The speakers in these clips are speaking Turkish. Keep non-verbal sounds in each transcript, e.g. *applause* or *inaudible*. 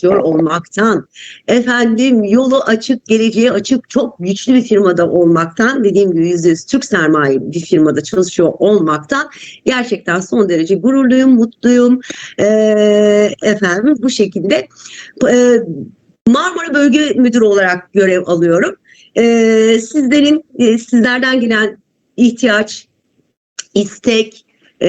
çalışıyor olmaktan, efendim yolu açık, geleceğe açık çok güçlü bir firmada olmaktan, dediğim gibi yüzde yüz Türk sermaye bir firmada çalışıyor olmaktan gerçekten son derece gururluyum, mutluyum. Ee, efendim bu şekilde e, Marmara Bölge Müdürü olarak görev alıyorum. Ee, sizlerin, e, sizlerden gelen ihtiyaç, istek, e,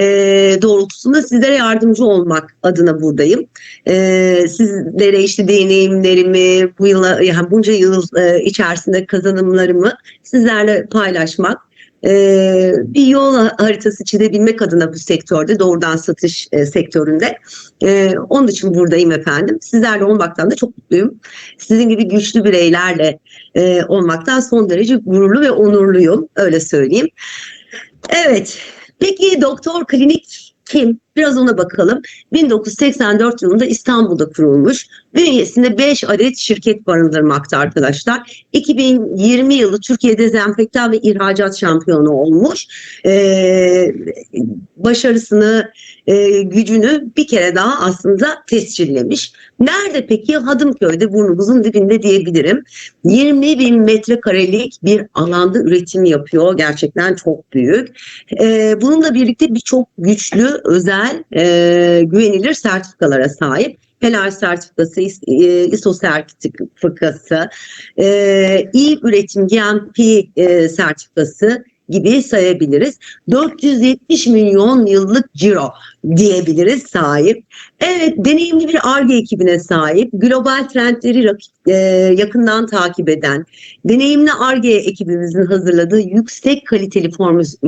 doğrultusunda sizlere yardımcı olmak adına buradayım. E, sizlere işte deneyimlerimi, bu yıla, yani bunca yıl e, içerisinde kazanımlarımı sizlerle paylaşmak, e, bir yol haritası çizebilmek adına bu sektörde, doğrudan satış e, sektöründe. E, onun için buradayım efendim. Sizlerle olmaktan da çok mutluyum. Sizin gibi güçlü bireylerle e, olmaktan son derece gururlu ve onurluyum, öyle söyleyeyim. Evet, Peki doktor klinik kim? Biraz ona bakalım. 1984 yılında İstanbul'da kurulmuş. Bünyesinde 5 adet şirket barındırmakta arkadaşlar. 2020 yılı Türkiye Dezenfektan ve İhracat Şampiyonu olmuş. Ee, başarısını, e, gücünü bir kere daha aslında tescillemiş. Nerede peki? Hadımköy'de burnumuzun dibinde diyebilirim. 20 bin metrekarelik bir alanda üretim yapıyor. Gerçekten çok büyük. Ee, bununla birlikte birçok güçlü, özel, e, güvenilir sertifikalara sahip. Helal sertifikası, e, ISO sertifikası, e, iyi üretim GMP e, sertifikası gibi sayabiliriz. 470 milyon yıllık ciro diyebiliriz sahip. Evet deneyimli bir ARGE ekibine sahip, global trendleri e, yakından takip eden, deneyimli ARGE ekibimizin hazırladığı yüksek kaliteli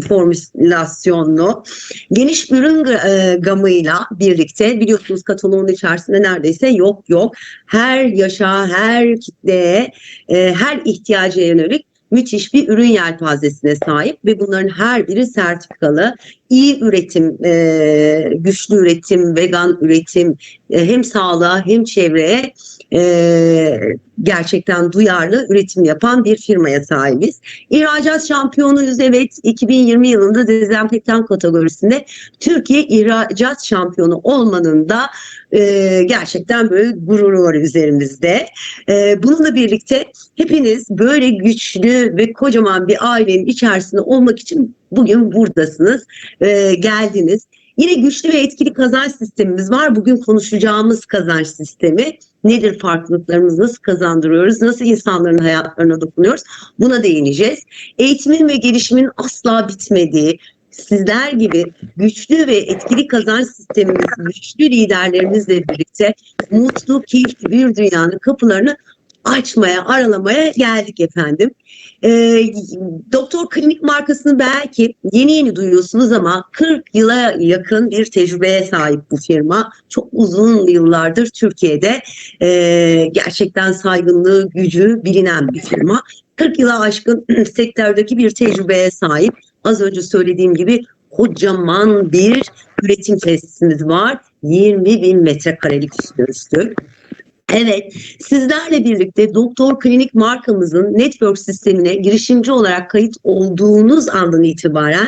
formülasyonlu, geniş ürün e, gamıyla birlikte biliyorsunuz kataloğun içerisinde neredeyse yok yok her yaşa, her kitleye, e, her ihtiyaca yönelik müthiş bir ürün yelpazesine sahip ve bunların her biri sertifikalı. İyi üretim, e, güçlü üretim, vegan üretim e, hem sağlığa hem çevreye e, gerçekten duyarlı üretim yapan bir firmaya sahibiz. İhracat şampiyonuyuz evet 2020 yılında dezenfektan kategorisinde Türkiye ihracat şampiyonu olmanın da e, gerçekten böyle gururu var üzerimizde. E, bununla birlikte hepiniz böyle güçlü ve kocaman bir ailenin içerisinde olmak için bugün buradasınız, e, geldiniz. Yine güçlü ve etkili kazanç sistemimiz var. Bugün konuşacağımız kazanç sistemi nedir farklılıklarımız, nasıl kazandırıyoruz, nasıl insanların hayatlarına dokunuyoruz buna değineceğiz. Eğitimin ve gelişimin asla bitmediği, sizler gibi güçlü ve etkili kazanç sistemimiz, güçlü liderlerimizle birlikte mutlu, keyifli bir dünyanın kapılarını açmaya, aralamaya geldik efendim. E, Doktor Klinik markasını belki yeni yeni duyuyorsunuz ama 40 yıla yakın bir tecrübeye sahip bu firma. Çok uzun yıllardır Türkiye'de e, gerçekten saygınlığı, gücü bilinen bir firma. 40 yıla aşkın *clears throat* sektördeki bir tecrübeye sahip. Az önce söylediğim gibi kocaman bir üretim tesisimiz var. 20 bin metrekarelik üstü üstü. Evet, sizlerle birlikte Doktor Klinik markamızın network sistemine girişimci olarak kayıt olduğunuz andan itibaren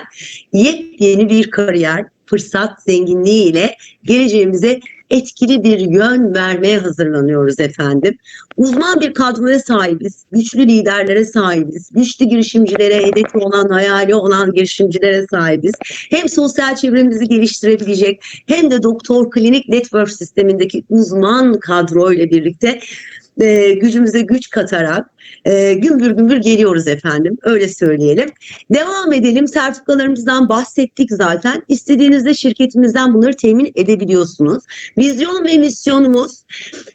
yepyeni bir kariyer, fırsat, zenginliği ile geleceğimize etkili bir yön vermeye hazırlanıyoruz efendim. Uzman bir kadroya sahibiz, güçlü liderlere sahibiz, güçlü girişimcilere, hedefi olan, hayali olan girişimcilere sahibiz. Hem sosyal çevremizi geliştirebilecek hem de doktor klinik network sistemindeki uzman kadro ile birlikte e, gücümüze güç katarak e, gümbür gümbür geliyoruz efendim. Öyle söyleyelim. Devam edelim. Sertifikalarımızdan bahsettik zaten. İstediğinizde şirketimizden bunları temin edebiliyorsunuz. Vizyon ve misyonumuz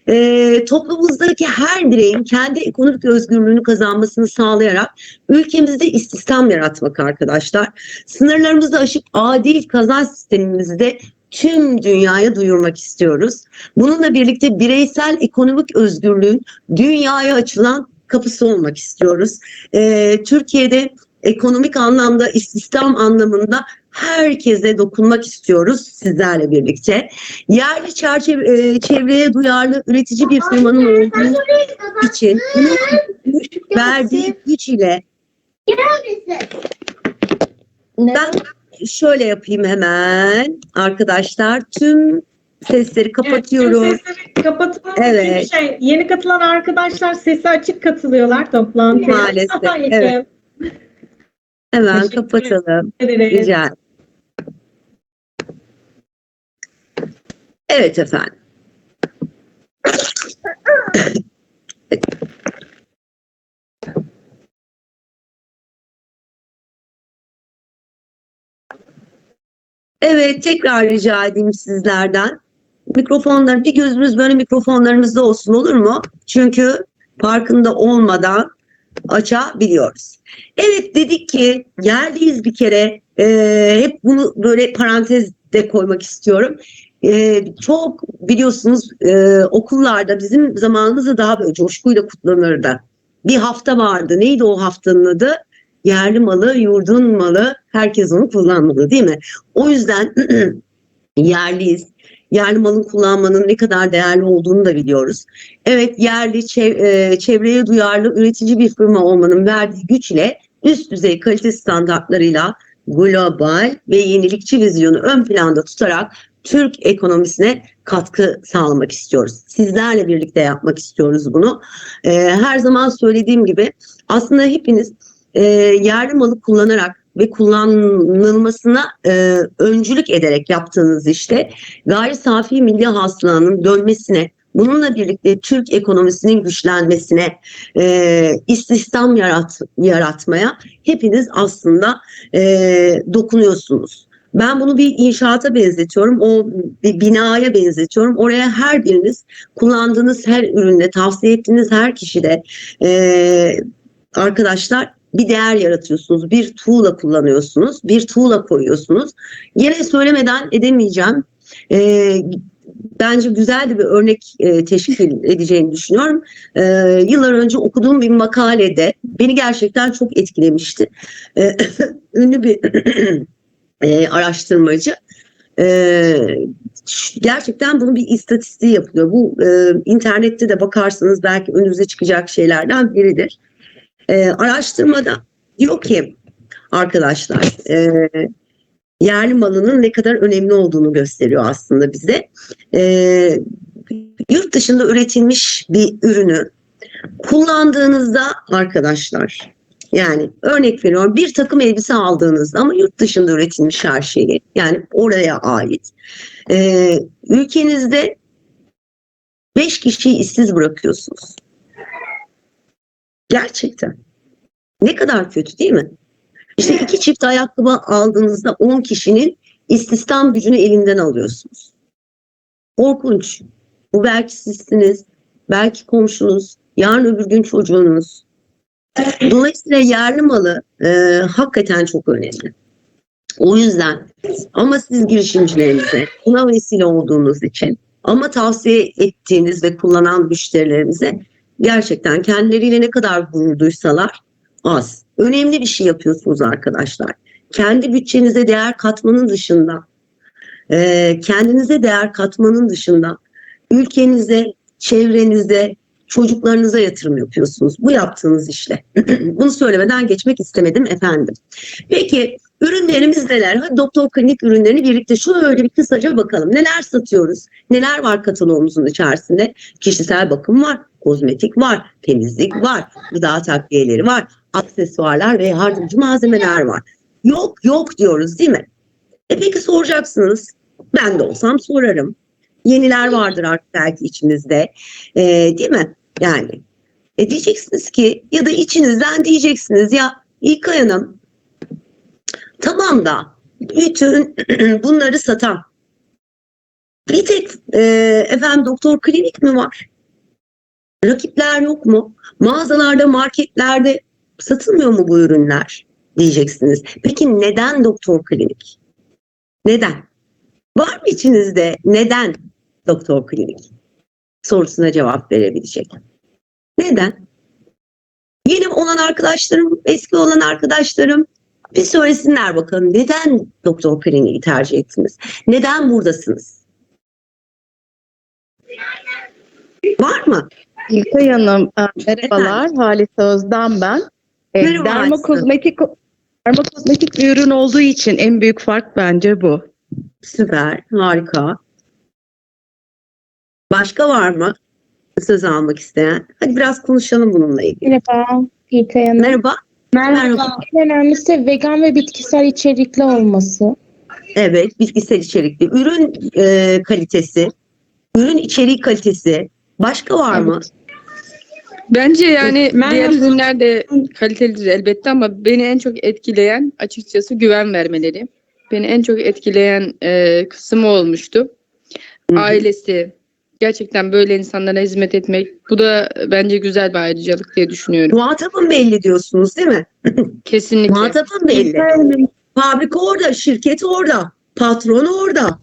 e, toplumumuzdaki her bireyin kendi ekonomik özgürlüğünü kazanmasını sağlayarak ülkemizde istihdam yaratmak arkadaşlar. Sınırlarımızı aşıp adil kazanç sistemimizde tüm dünyaya duyurmak istiyoruz. Bununla birlikte bireysel ekonomik özgürlüğün dünyaya açılan kapısı olmak istiyoruz. Ee, Türkiye'de ekonomik anlamda, istihdam anlamında herkese dokunmak istiyoruz sizlerle birlikte. Yerli çerçeve, e, çevreye duyarlı üretici bir firmanın olduğu için verdiği güç ile ben şöyle yapayım hemen arkadaşlar tüm Sesleri kapatıyorum. Evet, sesleri kapatalım. Evet. Çünkü Şey, yeni katılan arkadaşlar sesi açık katılıyorlar toplantıya. Maalesef, evet. Hemen Teşekkür kapatalım. ederim. Rica ederim. Evet efendim. Evet tekrar rica edeyim sizlerden. Mikrofonlar bir gözümüz böyle mikrofonlarımızda olsun olur mu? Çünkü farkında olmadan açabiliyoruz. Evet dedik ki geldiyiz bir kere Ee, hep bunu böyle parantezde koymak istiyorum. Ee, çok biliyorsunuz e, okullarda bizim zamanımızda daha böyle coşkuyla kutlanırdı. Bir hafta vardı. Neydi o haftanın adı? Yerli malı, yurdun malı, herkes onu kullanmalı değil mi? O yüzden *clears throat* yerliyiz. Yerli malın kullanmanın ne kadar değerli olduğunu da biliyoruz. Evet yerli, e, çevreye duyarlı üretici bir firma olmanın verdiği güçle üst düzey kalite standartlarıyla global ve yenilikçi vizyonu ön planda tutarak Türk ekonomisine katkı sağlamak istiyoruz. Sizlerle birlikte yapmak istiyoruz bunu. Ee, her zaman söylediğim gibi aslında hepiniz e, yerli malı kullanarak ve kullanılmasına e, öncülük ederek yaptığınız işte gayri safi milli hasılanın dönmesine, bununla birlikte Türk ekonomisinin güçlenmesine, e, istihdam yarat, yaratmaya hepiniz aslında e, dokunuyorsunuz. Ben bunu bir inşaata benzetiyorum, o bir binaya benzetiyorum. Oraya her biriniz kullandığınız her üründe, tavsiye ettiğiniz her kişide e, arkadaşlar bir değer yaratıyorsunuz. Bir tuğla kullanıyorsunuz, bir tuğla koyuyorsunuz. Yine söylemeden edemeyeceğim. E, bence güzel de bir örnek e, teşkil edeceğini düşünüyorum. E, yıllar önce okuduğum bir makalede beni gerçekten çok etkilemişti. E, *coughs* ünlü bir *coughs* e, araştırmacı e, gerçekten bunun bir istatistiği yapılıyor. Bu e, internette de bakarsanız belki önünüze çıkacak şeylerden biridir. E, araştırmada diyor ki arkadaşlar e, yerli malının ne kadar önemli olduğunu gösteriyor aslında bize. E, yurt dışında üretilmiş bir ürünü kullandığınızda arkadaşlar yani örnek veriyorum bir takım elbise aldığınızda ama yurt dışında üretilmiş her şeyi yani oraya ait. E, ülkenizde beş kişiyi işsiz bırakıyorsunuz. Gerçekten. Ne kadar kötü değil mi? İşte iki çift ayakkabı aldığınızda 10 kişinin istihdam gücünü elinden alıyorsunuz. Korkunç. Bu belki sizsiniz, belki komşunuz, yarın öbür gün çocuğunuz. Dolayısıyla yerli malı e, hakikaten çok önemli. O yüzden ama siz girişimcilerinize buna vesile olduğunuz için ama tavsiye ettiğiniz ve kullanan müşterilerimize gerçekten kendileriyle ne kadar gurur duysalar az. Önemli bir şey yapıyorsunuz arkadaşlar. Kendi bütçenize değer katmanın dışında, e, kendinize değer katmanın dışında, ülkenize, çevrenize, çocuklarınıza yatırım yapıyorsunuz. Bu yaptığınız işle. *clears throat* Bunu söylemeden geçmek istemedim efendim. Peki ürünlerimiz neler? Hadi doktor klinik ürünlerini birlikte şöyle bir kısaca bakalım. Neler satıyoruz? Neler var kataloğumuzun içerisinde? Kişisel bakım var, kozmetik var, temizlik var, gıda takviyeleri var, aksesuarlar ve yardımcı malzemeler var. Yok yok diyoruz değil mi? E peki soracaksınız. Ben de olsam sorarım. Yeniler vardır artık belki içimizde. E, değil mi? Yani e diyeceksiniz ki ya da içinizden diyeceksiniz ya İlkay Hanım tamam da bütün *clears throat* bunları satan bir tek e, efendim doktor klinik mi var? Rakipler yok mu? Mağazalarda, marketlerde satılmıyor mu bu ürünler? Diyeceksiniz. Peki neden doktor klinik? Neden? Var mı içinizde neden doktor klinik? Sorusuna cevap verebilecek. Neden? Yeni olan arkadaşlarım, eski olan arkadaşlarım bir söylesinler bakalım. Neden doktor kliniği tercih ettiniz? Neden buradasınız? Var mı? İlkay Hanım, e, merhabalar. Halise Özden ben. E, Merhaba dermokozmetik dermokozmetik bir ürün olduğu için en büyük fark bence bu. Süper, harika. Başka var mı söz almak isteyen? Hadi biraz konuşalım bununla ilgili. Merhaba İlkay Hanım. Merhaba. Merhaba. En önemlisi vegan ve bitkisel içerikli olması. Evet, bitkisel içerikli. Ürün e, kalitesi, ürün içeriği kalitesi. Başka var mı? Bence yani Merhaba. diğer ürünler de kalitelidir elbette ama beni en çok etkileyen açıkçası güven vermeleri. Beni en çok etkileyen e, kısmı olmuştu. Hı hı. Ailesi. Gerçekten böyle insanlara hizmet etmek. Bu da bence güzel bir ayrıcalık diye düşünüyorum. Muhatabın belli diyorsunuz değil mi? *laughs* Kesinlikle. Muhatabın belli. Fabrika orada, şirket orada, patron orada,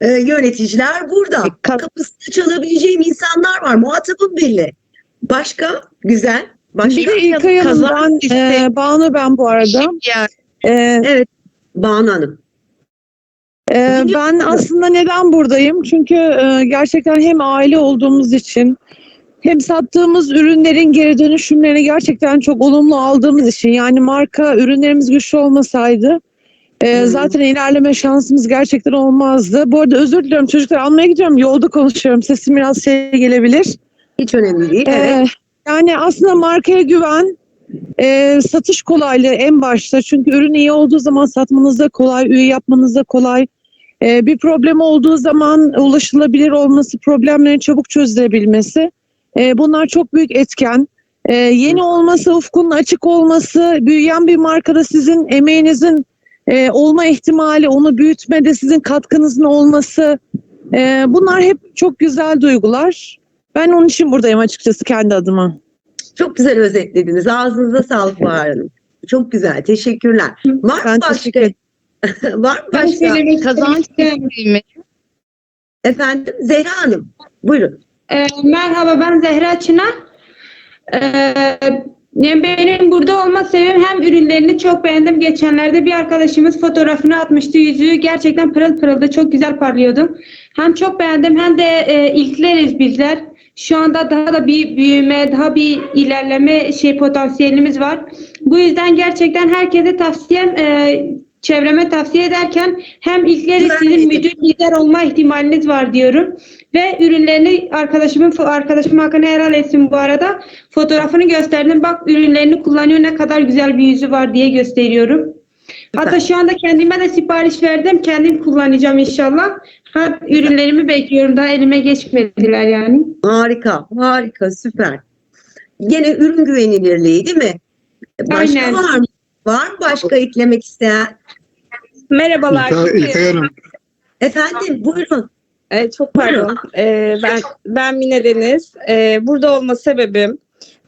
e, yöneticiler burada. Ka- Kapısını çalabileceğim insanlar var. Muhatabın belli. Başka? Güzel. Başka? Bir de İlkay Hanım ben, e, Banu ben bu arada. Yani E, Banu Hanım. e, ben aslında neden buradayım? Çünkü e, gerçekten hem aile olduğumuz için hem sattığımız ürünlerin geri dönüşümlerini gerçekten çok olumlu aldığımız için yani marka ürünlerimiz güçlü olmasaydı e, Hmm. zaten ilerleme şansımız gerçekten olmazdı. Bu arada özür diliyorum çocuklar almaya gidiyorum yolda konuşuyorum sesim biraz şey gelebilir. Hiç önemli değil. Evet. Ee, yani aslında markaya güven, e, satış kolaylığı en başta. Çünkü ürün iyi olduğu zaman satmanız da kolay, üye yapmanız da kolay. Ee, bir problem olduğu zaman ulaşılabilir olması, problemlerin çabuk çözülebilmesi. Ee, bunlar çok büyük etken. Ee, yeni olması, ufkunun açık olması, büyüyen bir markada sizin emeğinizin e, olma ihtimali, onu büyütmede sizin katkınızın olması. e, bunlar hep çok güzel duygular. Ben onun için buradayım açıkçası kendi adıma. Çok güzel özetlediniz. Ağzınıza sağlık Bahar Hanım. Çok güzel. Teşekkürler. Var mı Ben başka? teşekkür ederim. *laughs* Var mı Ben başka? söylemek kazanç mi? Efendim Zehra Hanım. Buyurun. Ee, merhaba ben Zehra Çınar. Yani benim burada olma sebebim hem ürünlerini çok beğendim. Geçenlerde bir arkadaşımız fotoğrafını atmıştı. Yüzüğü gerçekten pırıl pırıldı. Çok güzel parlıyordu. Hem çok beğendim hem de e, ilkleriz bizler. Şu anda daha da bir büyüme, daha bir ilerleme şey potansiyelimiz var. Bu yüzden gerçekten herkese tavsiyem e, çevreme tavsiye ederken hem ilkleriz Güzel sizin müdür lider olma ihtimaliniz var diyorum. Ve ürünlerini arkadaşımın arkadaşım hakkını helal etsin bu arada. Fotoğrafını gösterdim. Bak ürünlerini kullanıyor ne kadar güzel bir yüzü var diye gösteriyorum. Hatta şu anda kendime de sipariş verdim. Kendim kullanacağım inşallah. Ha, ürünlerimi bekliyorum. Daha elime geçmediler yani. Harika. Harika. Süper. Gene ürün güvenilirliği değil mi? Başka Aynen. var mı? Var mı başka eklemek isteyen? Merhabalar. İlkay, İlkay Hanım, Efendim buyurun. Ee, çok pardon. Ee, ben ben Mine Deniz. Ee, burada olma sebebim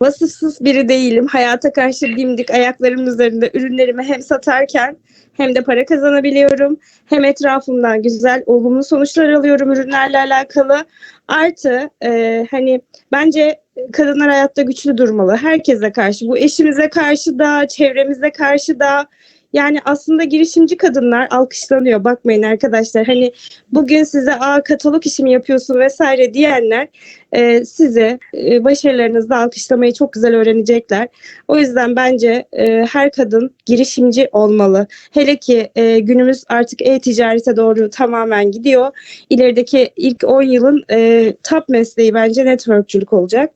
vasıfsız biri değilim. Hayata karşı dimdik ayaklarım üzerinde ürünlerimi hem satarken hem de para kazanabiliyorum. Hem etrafımdan güzel, olumlu sonuçlar alıyorum ürünlerle alakalı. Artı e, hani bence kadınlar hayatta güçlü durmalı. Herkese karşı. Bu eşimize karşı da, çevremize karşı da. Yani aslında girişimci kadınlar alkışlanıyor. Bakmayın arkadaşlar. Hani bugün size aa katalog işi mi yapıyorsun vesaire diyenler e, size e, başarılarınızda alkışlamayı çok güzel öğrenecekler. O yüzden bence e, her kadın girişimci olmalı. Hele ki e, günümüz artık e-ticarete doğru tamamen gidiyor. İlerideki ilk 10 yılın e, top mesleği bence networkçülük olacak.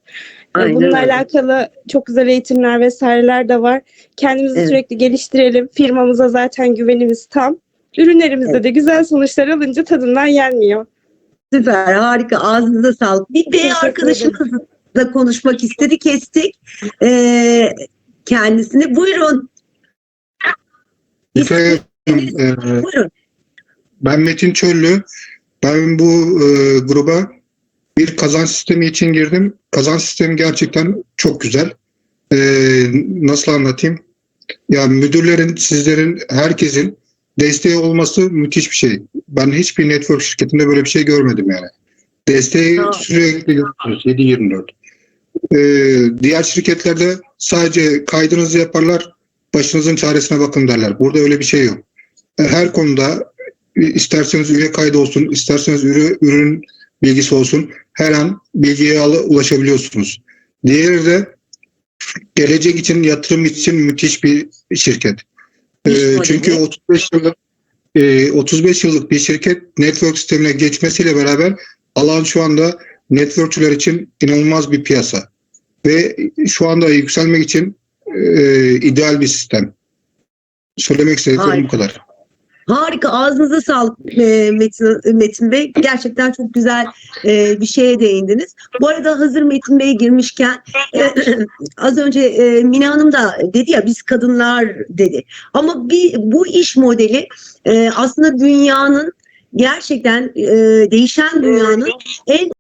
Aynen Bununla öyle. alakalı çok güzel eğitimler vesaireler de var. Kendimizi Evet. sürekli geliştirelim. Firmamıza zaten güvenimiz tam. Ürünlerimizde Evet. de güzel sonuçlar alınca tadından yenmiyor. Süper. Harika. Ağzınıza sağlık. Bir bey Teşekkür arkadaşımız da konuşmak istedi. Kestik. Ee, kendisini. Buyurun. Hanım, e, Buyurun. ben Metin Çöllü. Ben bu e, gruba bir kazan sistemi için girdim. Kazan sistemi gerçekten çok güzel. E, nasıl anlatayım? Ya müdürlerin, sizlerin, herkesin desteği olması müthiş bir şey. Ben hiçbir network şirketinde böyle bir şey görmedim yani. Desteği Tamam. sürekli görüyoruz 7-24. E, diğer şirketlerde sadece kaydınızı yaparlar, başınızın çaresine bakın derler. Burada öyle bir şey yok. Her konuda isterseniz üye kaydı olsun, isterseniz ürün, ürün bilgisi olsun her an bilgiye ulaşabiliyorsunuz. Diğeri de gelecek için, yatırım için müthiş bir şirket. E, modeli. çünkü 35 yıllık e, 35 yıllık bir şirket network sistemine geçmesiyle beraber alan şu anda networkçüler için inanılmaz bir piyasa. Ve şu anda yükselmek için e, ideal bir sistem. Söylemek istediklerim bu kadar. Harika. Ağzınıza sağlık e, Metin, Metin Bey. Gerçekten çok güzel e, bir şeye değindiniz. Bu arada hazır Metin Bey girmişken e, *clears throat* az önce e, Mine Hanım da dedi ya biz kadınlar dedi. Ama bir bu iş modeli e, aslında dünyanın gerçekten e, değişen dünyanın en